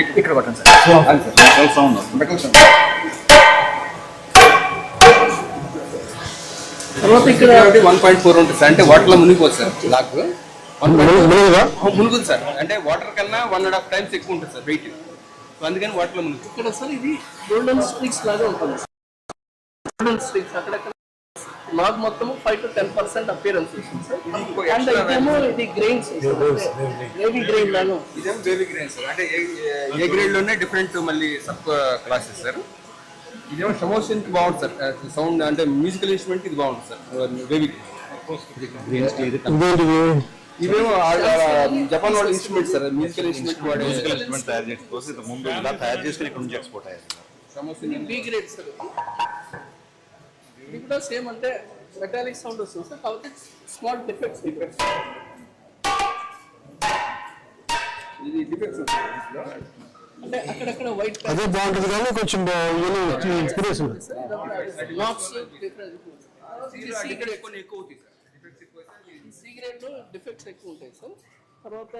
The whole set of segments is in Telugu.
ఇక్- ఇక్కడ పట్టండి సార్. అది సార్. సౌండ్ మెటల్ సౌండ్ తర్వాత ఇక్కడ వన్ పాయింట్ ఫోర్ ఉంటుంది సార్. అంటే వాటర్లో మునిగిపోతుంది సార్. లాక్ మునుగుతుంది సార్. అంటే వాటర్ కన్నా వన్ అండ్ హాఫ్ టైమ్స్ ఎక్కువ ఉంటుంది సార్ వెయిట్ సో అందుకని వాటర్లో మునుగు ఇక్కడ సార్ ఇది గోల్డెన్ స్ట్రిక్స్ లాగా ఉంటుంది గోల్డెన్ స్ట్రిక్స్ అక్కడక్కడ లాగ్ మొత్తం five to ten percent appearance వస్తుంది సార్. అండ్ ఇదేమో ఇది గ్రెయిన్స్ గ్రేవీ గ్రెయిన్ ఇదేమో బేబీ గ్రెయిన్ సార్. అంటే ఏ గ్రేడ్లోనే డిఫరెంట్ మళ్ళీ సబ్ క్లాసెస్ సార్. ఇదేమో ప్రమోషన్కి బాగుంటుంది సార్ సౌండ్ అంటే మ్యూజికల్ ఇన్స్ట్రుమెంట్ ఇది బాగుంటుంది సార్. బేబీ ఇవేమో జపాన్ వాళ్ళ ఇన్స్ట్రుమెంట్ సార్. మ్యూజికల్ ఇన్స్ట్రుమెంట్ వాడే మ్యూజికల్ ఇన్స్ట్రుమెంట్ తయారు ఇంత ముందు ఇలా తయారు చేసుకుని ఇక్కడ నుంచి ఎక్స్పోర్ట్ అయ్యారు. ప్రమోషన్ బి గ్రేడ్ సార్ ఇది కూడా సేమ్ అంటే మెటాలిక్ సౌండ్ వస్తుంది సార్ కాకపోతే స్మాల్ డిఫెక్ట్స్ డిఫెక్ట్స్ ఇది డిఫెక్ట్స్ అంటే అక్కడక్కడ వైట్ అదే బాగుంటుంది కానీ కొంచెం ఇన్స్పిరేషన్ సీక్రెట్ కొన్ని ఎక్కువ అవుతాయి సార్ ఎక్కువ సీక్రెట్లో డిఫెక్ట్స్ ఎక్కువ ఉంటాయి సార్ తర్వాత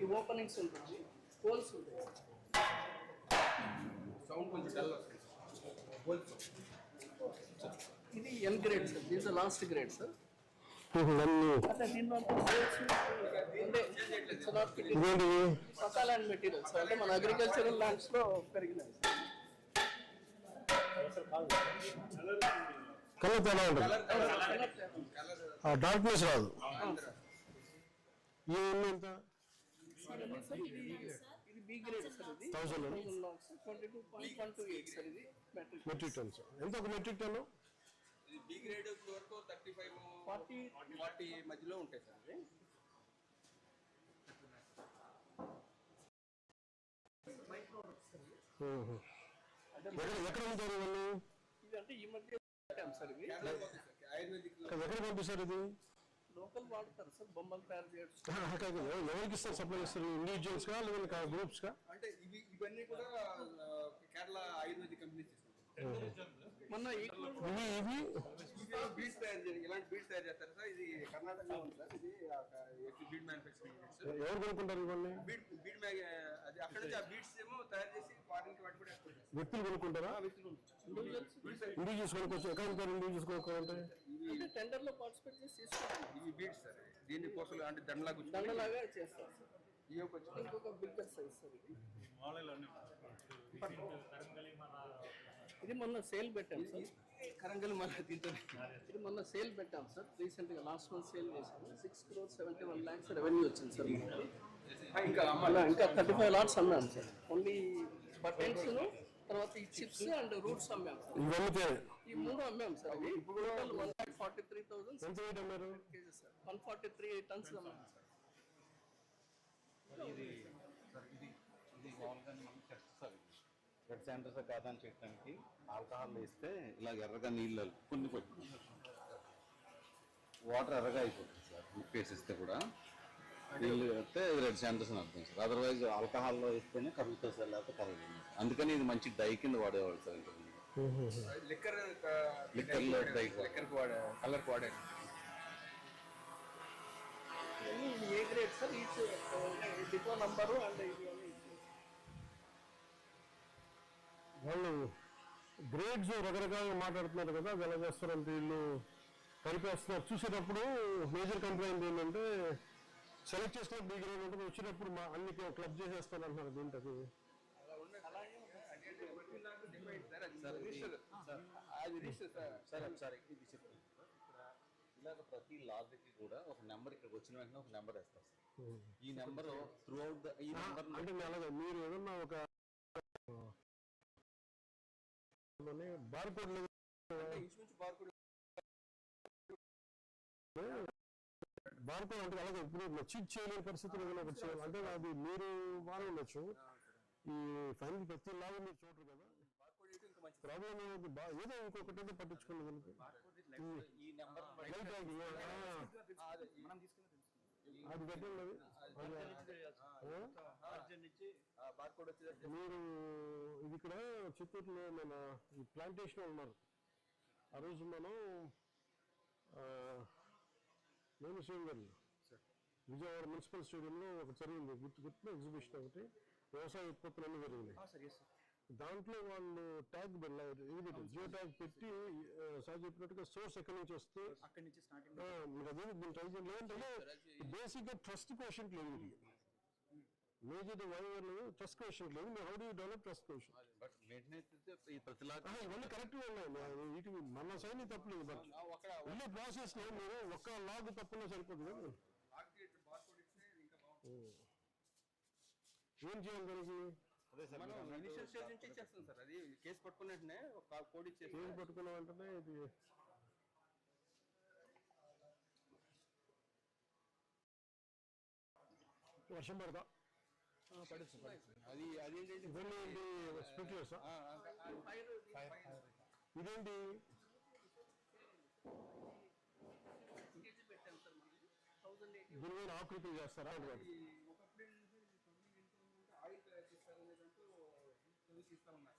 ఈ ఓపెనింగ్స్ ఉంటుంది హోల్స్ ఉంటాయి సౌండ్ కొంచెం డల్ వస్తుంది హోల్స్ ఇది N grade sir these last grade sir land materials అంటే మన అగ్రికల్చరల్ ల్యాండ్స్లో పెరిగినాయి కలర్ తేడా ఉంటుంది. డార్క్నెస్ రాదు. ఎంత మెట్రిక్ టన్స్ ఎంత ఒక మెట్రిక్ టన్ బి గ్రేడ్ వరకు థర్టీ ఫైవ్ ఫార్టీ ఫార్టీ మధ్యలో ఉంటాయి సార్ ఇది ఎక్కడ ఉంటారు ఇది అంటే ఈ మధ్య సార్ ఆయుర్వేదిక్ ఎక్కడ పంపిస్తారు ఇది? లోకల్ వాడతారు సార్ బొమ్మలు తయారు చేయడం ఎవరికి ఇస్తారు సప్లై ఇస్తారు ఇండివిజువల్స్గా లేదా గ్రూప్స్గా అంటే ఇవి ఇవన్నీ కూడా కేరళ ఆయుర్వేదిక్ కంపెనీస్ మొన్న ఈ ఇవి ఇవి బీడ్స్ తయారు చేయాలి ఇలాంటి బీడ్స్ తయారు చేస్తారు సార్. ఇది కర్ణాటకలో ఉంది సార్. ఇది బీడ్ మ్యానుఫ్యాక్చరింగ్ ఎవరు కొనుక్కుంటారు ఇవన్నీ? బీడ్ బీడ్ మ్యాగ్ అది అక్కడ నుంచి ఆ బీడ్స్ ఏమో తయారు చేసి ఫారిన్కి వాటి కూడా చేస్తారు. వ్యక్తులు కొనుక్కుంటారా? ఇండివిజువల్స్ కొనుక్కోవచ్చు. ఎక్కడ ఉంటారు ఇండివిజువల్స్ కొనుక్కోవాలంటే? అంటే టెండర్లో పార్టిసిపేట్ చేసి తీసుకుంటాం ఇవి బీడ్స్ సార్. దీన్ని కోసలు అంటే దండలాగా దండలాగా చేస్తారు సార్. ఇంకొక బిగ్గర్ సైజ్ సార్ ఇది మొన్న సేల్ పెట్టాం సార్ కరంగల్ మన దీంతో ఇది మొన్న సేల్ పెట్టాం సార్ రీసెంట్గా లాస్ట్ మంత్ సేల్ చేసాము six crore seventy one lakhs revenue వచ్చింది సార్ ఇంకా ఇంకా థర్టీ ఫైవ్ లాట్స్ అమ్మాం సార్ ఓన్లీ బటన్స్ తర్వాత ఈ చిప్స్ అండ్ రూట్స్ అమ్మాం ఈ మూడు అమ్మాం సార్ అవి ఇప్పుడు one lakh forty three thousand KGs sir one forty three tons అమ్మాం ఇది ఇది సార్ బ్లడ్ శానిటైజర్ కాదని చెప్పడానికి ఆల్కహాల్ వేస్తే ఇలా ఎర్రగా నీళ్ళు కొన్ని వాటర్ ఎర్రగా అయిపోతుంది సార్ ఉప్పు వేసిస్తే కూడా. నీళ్ళు వేస్తే రెడ్ శానిటైజర్ అని అర్థం సార్. అదర్వైజ్ ఆల్కహాల్లో వేస్తేనే కరుగుతుంది సార్ లేకపోతే కరగదు. అందుకని ఇది మంచి డై కింద వాడేవాళ్ళు సార్ ఇంతకు ముందు. లిక్కర్ లిక్కర్లో డై లిక్కర్ వాడే colour A grade sir? Each depot number and ఇది అన్ని వాళ్ళు గ్రేడ్స్ రకరకాలుగా మాట్లాడుతున్నారు కదా అది ఎలా చేస్తారంటే వీళ్ళు కలిపేస్తున్నారు. చూసేటప్పుడు మేజర్ కంప్లైంట్ ఏంటంటే సెలెక్ట్ చేసుకున్న బీ గ్రేడ్ ఉంటుంది వచ్చేటప్పుడు మా అన్ని క్లబ్ చేసేస్తాను అంటున్నారు దీంట్లో అది సరే ఇలాగ ప్రతి లాగ్కి కూడా ఒక నెంబర్ ఇక్కడికి వచ్చిన వెంటనే ఒక నెంబర్ వేస్తారు సార్ ఈ నెంబర్ త్రూ అవుట్ ద ఈ నెంబర్ అంటే మీరు ఏదన్నా ఒక బార్ కోడ్ బార్కోడ్ బార్కోడ్ అంటే అలాగే ఇప్పుడు చీట్ చేయలేని పరిస్థితులు ఏదైనా ఒకటి చేయాలి అంటే అది మీరు బాగా ఉండొచ్చు. ఈ ఫైనల్ ప్రతి లాగా మీరు చూడరు కదా. ప్రాబ్లం ఏది ఇంకొకటి ఏదో ఆ, అది పెట్టండి మీరు ఇది ఇక్కడ చిత్తూరులో మన ఈ ప్లాంటేషన్ ఉన్నారు. ఆ రోజు మనం నేను శ్రీంగర్ విజయవాడ మున్సిపల్ స్టేడియంలో ఒకటి జరిగింది. గుర్తు గుర్తు ఎగ్జిబిషన్ ఒకటి. వ్యవసాయ ఉత్పత్తులన్నీ సార్ దాంట్లో వాళ్ళు ట్యాగ్ జియో ట్యాగ్ పెట్టి. సార్ చెప్పినట్టుగా సోర్స్ ఎక్కడి నుంచి వస్తే మీరు ట్రై చేయండి లేదంటే బేసిక్గా ట్రస్ట్ క్వశ్చన్ లేదు మేజర్ వైవర్ ట్రస్ట్ క్వశ్చన్ లేదు? హౌ డూ డెవలప్ ట్రస్ట్ లాగా ఇవన్నీ కరెక్ట్గా ఉన్నాయి. వీటి మన సైన్ తప్పలేదు బట్ వెళ్ళే ప్రాసెస్లో మీరు ఒక్క లాగ్ తప్పులో సరిపోతుంది? ఏం చేయాలి దానికి? మనం ఇనిషియల్ స్టేజ్ నుంచి ఇచ్చేస్తాం సార్. అది కేసు పట్టుకున్నట్టునే ఒక కోడ్ ఏం ఇచ్చేస్తాం పట్టుకున్న వెంటనే ఇది వర్షం పడదా? అది అది ఇవన్నీ ఏంటి స్ప్రింక్లర్స్ ఇదేంటి? దీని మీద ఆకృతులు చేస్తారా అది కాదు. ఒకప్పుడు ఆయిల్ తయారు చేస్తారు లేదంటూ చదివి ఇస్తా ఉన్నారు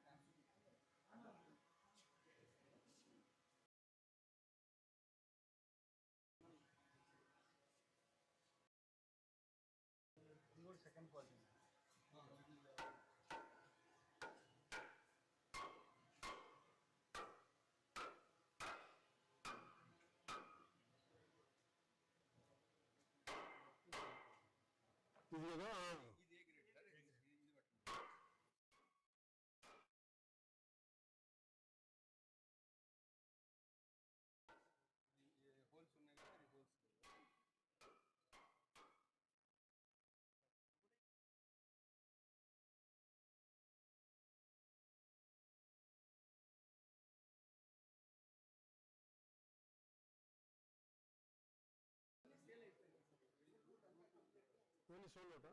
ఇది కదా చేస్తాం ఇది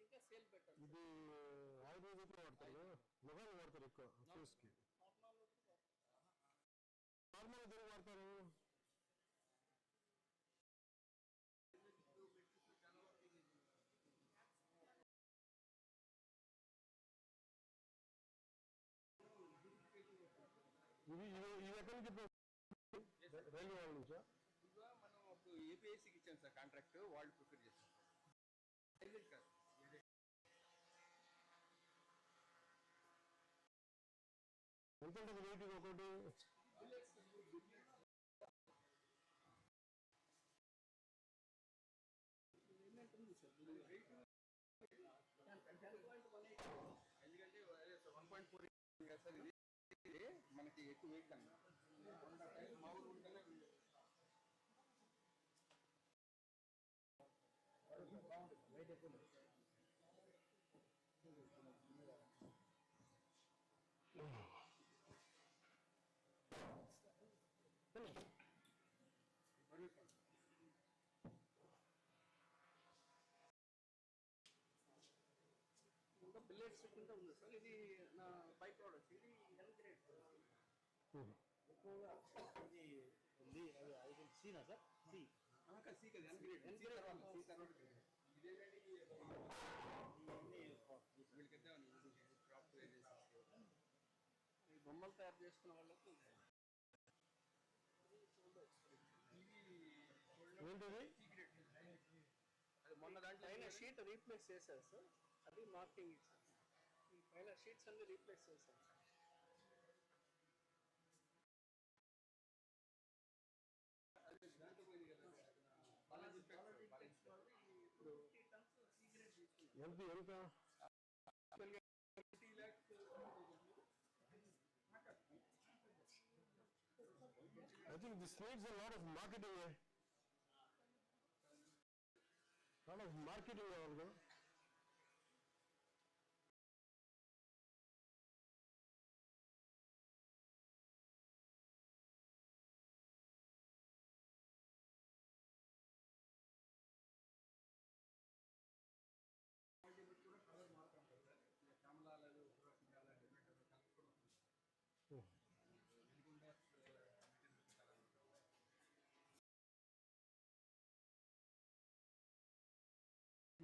ఇంకా సేల్ బెటర్ ఇది ఆయుర్వేదిక్లో వాడతారు కదా? మొగాలు వాడతారు ఎక్కువ ఫేస్కి నార్మల్ దేనికి వాడతారు? ఇది ఇది ఎక్కడి నుంచి రైల్వే వాళ్ళ నుంచా? మనం ఏపీఐసికి ఇచ్చాం సార్ కాంట్రాక్ట్ వాళ్ళు ప్రిపేర్ చేస్తాం కాదు ఎంత ఉంటుంది వెయిట్ ఒకటి ఎందుకంటే వన్ పాయింట్ ఫోర్ కదా సార్ ఇది ఇది మనకి ఎక్కువ వెయిట్ కన్నా మా ఊరు కన్నా ఇంకా బిల్లెట్స్ కింద ఉంది సార్ ఇది నా బై ప్రోడక్ట్ ఇది ఎన్ గ్రేడ్ ఎక్కువగా ఇది ఉంది అది సీనా సార్ సి సి కదా బొమ్మలు తయారు చేసుకున్న వాళ్ళకు ఏంటిది అది మొన్న దాంట్లో పైన షీట్ రీప్లేస్ చేశారు సార్. అది మార్కింగ్. ఇచ్చారు ఈ పైన షీట్స్ అన్ని రీప్లేస్ చేశారు. I think this needs a lot of marketing. Eh? A lot of marketing.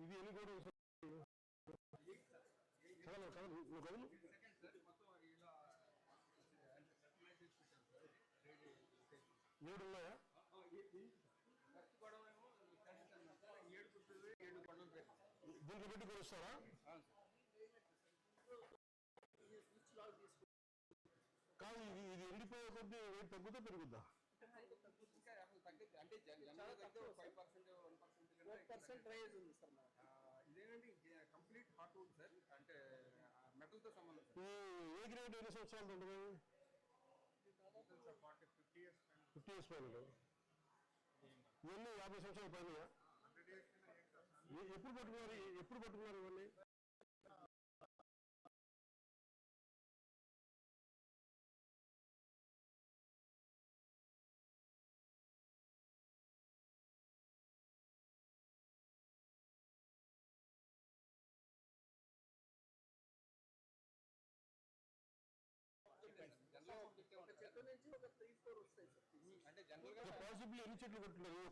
ఇది ఎన్ని కూడా కదలు కదలు నువ్వు కదలు. ఏడు ఉన్నాయా? దీంట్లో పెట్టి కొలుస్తారా? కాదు ఇది ఇది ఎండిపోయే కొద్దీ వెయిట్ తగ్గుతా పెరుగుద్దా అంటే five percent one percent percent rise ఉంది sir complete heartwood sir. అంటే సంబంధం సార్. ఈ ఏ గ్రేడ్ ఎన్ని సంవత్సరాలు ఉంటుంది ఫిఫ్టీ ఇయర్స్ ఫిఫ్టీ ఇయర్స్ పైన ఇవన్నీ యాభై సంవత్సరాల పైన ఎప్పుడు పట్టుకున్నారు ఎప్పుడు పట్టుకున్నారు ఇవన్నీ? తీసుకున్నాం చెట్టు నుంచి రెండు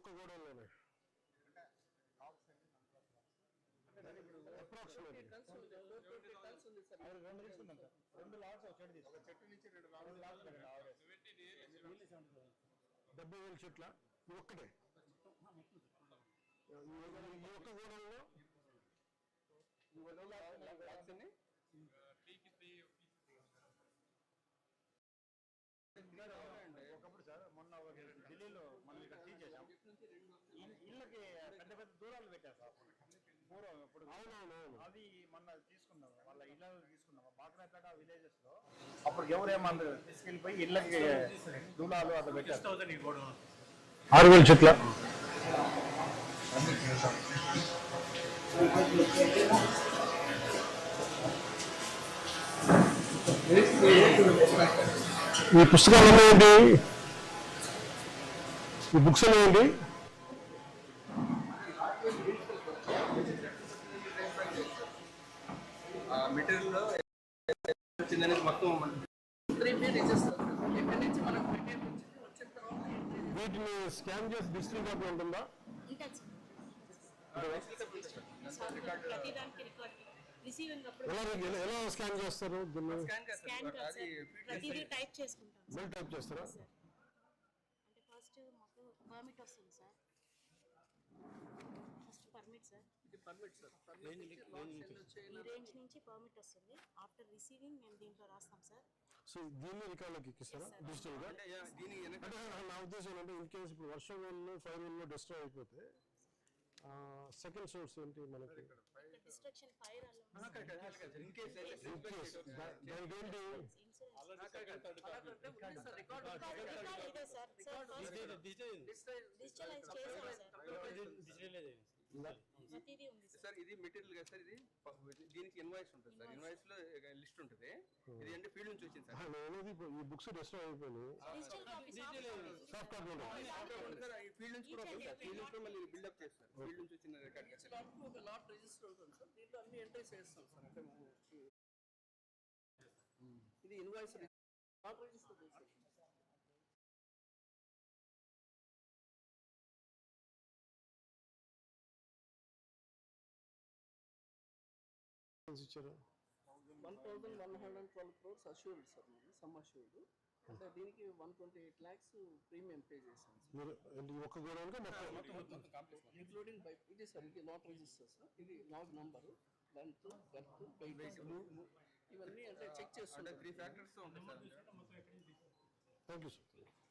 రెండు లాట్స్ డెబ్బై వేల చెట్ల? ఒక్కటే? ఈ ఒక్క గోడౌన్లో ఒకప్పుడు సార్ మొన్న ఒక ఢిల్లీలో మనం ఇక్కడ టీ చేసాం ఇల్- ఇళ్ళకి పెద్ద పెద్ద దూరాలు పెట్టారు సార్ పూర్వం అది మొన్న తీసుకున్నాం. వాళ్ళ ఇళ్ళ తీసుకున్నాం. బాగ్రాపేట విలేజెస్లో. అప్పుడు ఎవరేమన్నారు తీసుకెళ్ళిపోయి ఇళ్ళకి దూలాలు అట్లా పెట్టారు. ఆరు వేల చెట్ల. ఈ పుస్తకాలు ఉన్నాయండి ఈ బుక్స్ ఉన్నాయండి మెటీరియల్లో వచ్చిందనేది మొత్తం త్రీ ఫీట్ ఇచ్చేస్తారు ఇక్కడ నుంచి మనకు మెటీరియల్ వచ్చింది వచ్చిన తర్వాత వీటిని స్కాన్ చేసి డిజిటల్ కాపీ ఉంటుందా? ఉంటుంది సార్ ప్రతిదానికి రికార్డ్ రిసీవింగ్ అప్పుడు ఎలా స్కాన్ చేస్తారు టైప్ చేసుకుంటాం సార్ మెల్ టైప్ చేస్తారా? ఫస్ట్ మాకు పర్మిట్ వస్తుంది సార్ ఫస్ట్ పర్మిట్ సార్ ఇది పర్మిట్ సార్ ఈ రేంజ్ నుంచి పర్మిట్ వస్తుంది. ఆఫ్టర్ రిసీవింగ్ మేము దీంట్లో రాస్తాం సార్ సో దీన్ని రికార్డులోకి ఎక్కిస్తారా Yes, sir. డిజిటల్గా? అంటే యా- దీని వెనక అంటే నా ఉద్దేశం అంటే ఇన్ కేసు ఇప్పుడు వర్షం వల్ల ఫైర్ వల్ల డిస్ట్రాయ్ అయిపోతే సెకండ్ సోర్స్ ఏంటి మనకి? దానికి ఏంటి? సార్. ఇది మెటీరియల్ కదా సార్ ఇది? దీనికి ఇన్వాయిస్ ఉంటుంది సార్. ఇన్వాయిస్లో లిస్ట్ ఉంటుంది. ఇది అంటే ఫీల్డ్ నుంచి వచ్చింది సార్. నేను అనేది ఇప్పుడు ఈ బుక్స్ డిస్ట్రాయ్ అయిపోయినాయి. సాఫ్ట్ కాపీ ఉండదు సార్. ఈ ఫీల్డ్ నుంచి కూడా ఉంటుంది. ఫీల్డ్ నుంచి కూడా మళ్ళీ బిల్డప్ చేస్తారు ఫీల్డ్ నుంచి వచ్చిన రికార్డ్ ఒక లాట్ రిజిస్టర్ ఉంటుంది సార్. దీంట్లో అన్ని ఎంట్రీస్ చేస్తాం సార్. అంటే ఇది ఇన్వాయిస్ లాట్ రిజిస్టర్ చేస్తాం ఇచ్చారు. One thousand one hundred and twelve crores assured sir మేము సమ్ అష్యూర్డ్ అంటే దీనికి one twenty eight lakhs premium pay sir. మీరు ఒక్క గోడౌన్గా ఇంక్లూడింగ్ బై ఇది సార్ ఇది లాట్ రిజిస్టర్ సార్. ఇది log number length breadth weight ఇవన్నీ అంటే చెక్ చేస్తుంటే త్రీ ఫ్యాక్టర్స్ ఉంటాయి సార్. థ్యాంక్ యూ సార్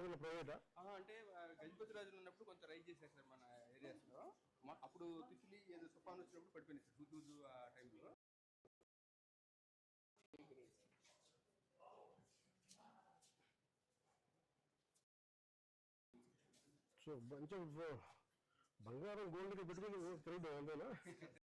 గజపతిరాజుల ప్రైవేటా అంటే గజపతి రాజులు ఉన్నప్పుడు కొంత రైజ్ చేశారు సార్ మన ఏరియాస్లో మ- అప్పుడు తిత్లీ ఏదో తుఫాన్ వచ్చినప్పుడు పడిపోయింది సార్ టూ ఆ టైంలో. సో మంచి బంగారం గోల్డ్కి పెట్టుకుని తిరగడం అంతేనా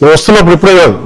నువ్వు వస్తున్నప్పుడు ఇప్పుడే కాదు.